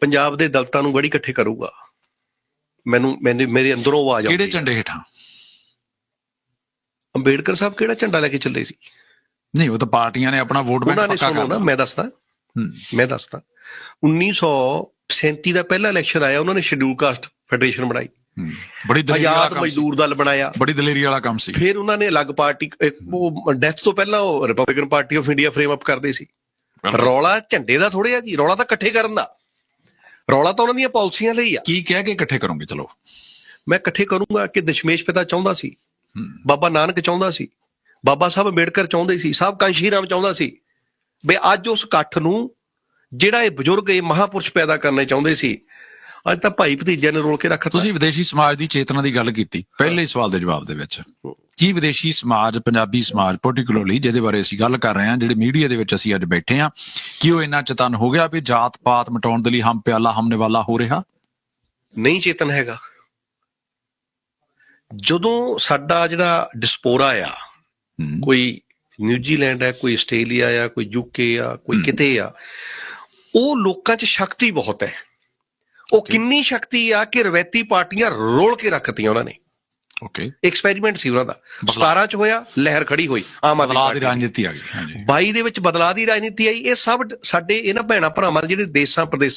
ਪੰਜਾਬ ਦੇ ਦਲਤਾਂ ਨੂੰ ਗੜੀ ਇਕੱਠੇ ਕਰੂਗਾ। ਮੈਨੂੰ ਮੈਨੂੰ ਮੇਰੇ ਅੰਦਰੋਂ ਆਵਾਜ਼ ਆਉਂਦੀ ਕਿਹੜੇ। ਝੰਡੇ ਹੇਠਾਂ? ਅੰਬੇਡਕਰ ਸਾਹਿਬ ਕਿਹੜਾ ਝੰਡਾ ਲੈ ਕੇ ਚੱਲੇ ਸੀ? ਨਹੀਂ ਉਹ ਤਾਂ ਪਾਰਟੀਆਂ ਨੇ ਆਪਣਾ ਵੋਟ ਬੈਂਕ ਉਹਨਾਂ ਨੇ ਪੱਕਾ ਸੁਣੋ ਨਾ ਕਰਨਾ ਮੈਂ ਦੱਸਦਾ। ਮੈਂ ਦੱਸਦਾ। 1937 ਦਾ ਪਹਿਲਾ ਇਲੈਕਸ਼ਨ ਆਇਆ ਉਹਨਾਂ ਨੇ ਸ਼ਡਿਊਲ ਕਾਸਟ ਫੈਡਰੇਸ਼ਨ ਬਣਾਈ। ਬੜੀ ਦਲੇਰੀ ਵਾਲਾ ਆਜ਼ਾਦ ਕੰਮ ਸੀ। ਮਜ਼ਦੂਰ ਦਲ ਬਣਾਇਆ। ਬੜੀ ਦਲੇਰੀ ਵਾਲਾ ਕੰਮ ਸੀ। ਫਿਰ ਉਹਨਾਂ ਨੇ ਅਲੱਗ ਪਾਰਟੀ ਉਹ ਡੈਥ ਤੋਂ ਪਹਿਲਾਂ ਉਹ Republican party of India frame up ਕਰਦੇ ਸੀ। ਰੌਲਾ ਝੰਡੇ ਦਾ ਥੋੜੇ ਆ ਜੀ ਰੌਲਾ ਤਾਂ ਇਕੱਠੇ ਕਰਨ ਦਾ। ਰੌਲਾ ਤਾਂ ਉਹਨਾਂ ਦੀਆਂ ਪਾਲਿਸੀਆਂ ਲਈ ਆ। ਕੀ ਕਹਿ ਕੇ ਇਕੱਠੇ ਕਰੋਗੇ? ਚਲੋ। ਮੈਂ ਇਕੱਠੇ ਕਰੂੰਗਾ ਕਿ ਦਸ਼ਮੇਸ਼ ਪਿਤਾ ਚਾਹੁੰਦਾ ਸੀ। ਬਾਬਾ ਨਾਨਕ ਚਾਹੁੰਦਾ ਸੀ। ਬਾਬਾ ਸਾਹਿਬ ਅੰਬੇਡਕਰ ਚਾਹੁੰਦੇ ਸੀ। ਸਾਹਿਬ ਕਾਂਸ਼ੀ ਰਾਮ ਚਾਹੁੰਦਾ ਸੀ। ਵੀ ਅੱਜ ਉਸ ਇਕੱਠ ਨੂੰ ਜਿਹੜਾ ਇਹ ਬਜ਼ੁਰਗ ਇਹ ਮਹਾਪੁਰਸ਼ ਪੈਦਾ ਕਰਨੇ ਚਾਹੁੰਦੇ ਸੀ ਅੱਜ ਤਾਂ ਭਾਈ ਭਤੀਜਿਆਂ ਨੇ ਰੋਲ ਕੇ ਰੱਖਤਾ। ਤੁਸੀਂ ਵਿਦੇਸ਼ੀ ਸਮਾਜ ਦੀ ਚੇਤਨਾ ਦੀ ਗੱਲ ਕੀਤੀ ਪਹਿਲੇ ਸਵਾਲ ਦੇ ਜਵਾਬ ਦੇ ਵਿੱਚ। ਕੀ ਵਿਦੇਸ਼ੀ ਸਮਾਜ ਪੰਜਾਬੀ ਸਮਾਜ ਪਾਰਟਿਕੂਲਰਲੀ ਜਿਹਦੇ ਬਾਰੇ ਅਸੀਂ ਗੱਲ ਕਰ ਰਹੇ ਹਾਂ ਜਿਹੜੇ ਮੀਡੀਆ ਦੇ ਵਿੱਚ ਅਸੀਂ ਅੱਜ ਬੈਠੇ ਹਾਂ ਕੀ ਉਹ ਇੰਨਾ ਚੇਤਨ ਹੋ ਗਿਆ ਵੀ ਜਾਤ ਪਾਤ ਮਿਟਾਉਣ ਦੇ ਲਈ ਹਮ ਪਿਆਲਾ ਹਮਨੇ ਵਾਲਾ ਹੋ ਰਿਹਾ? ਨਹੀਂ ਚੇਤਨ ਹੈਗਾ। ਜਦੋਂ ਸਾਡਾ ਜਿਹੜਾ ਡਿਸਪੋਰਾ ਆ ਕੋਈ ਨਿਊਜ਼ੀਲੈਂਡ ਹੈ ਕੋਈ ਆਸਟ੍ਰੇਲੀਆ ਆ ਕੋਈ ਯੂਕੇ ਆ ਕੋਈ। ਕਿਤੇ ਆ ਉਹ ਲੋਕਾਂ 'ਚ ਸ਼ਕਤੀ ਬਹੁਤ ਹੈ। ਉਹ ਕਿੰਨੀ ਸ਼ਕਤੀ ਆ ਕਿ ਰਵੈਤੀ ਪਾਰਟੀਆਂ ਰੋਲ ਕੇ ਰੱਖਤੀਆਂ ਉਹਨਾਂ ਨੇ। ਓਕੇ ਐਕਸਪੈਰੀਮੈਂਟ ਸੀ ਉਹਨਾਂ ਦਾ। ਬਦਲਾਅ। 17 ਚ ਹੋਇਆ ਲਹਿਰ ਖੜੀ ਹੋਈ ਆਮ ਆਦਮੀ ਬਦਲਾਅ ਦੀ ਰਾਜਨੀਤੀ ਆ ਗਈ ਹਾਂਜੀ। 22 ਦੇ ਵਿੱਚ ਬਦਲਾਅ ਦੀ ਰਾਜਨੀਤੀ ਆਈ ਇਹ ਸਭ ਸਾਡੇ ਇਹਨਾਂ ਭੈਣਾ ਭਰਾਵਾਂ ਦੇ ਜਿਹੜੇ ਦੇਸ਼ਾਂ ਪ੍ਰਦੇਸ਼ਾਂ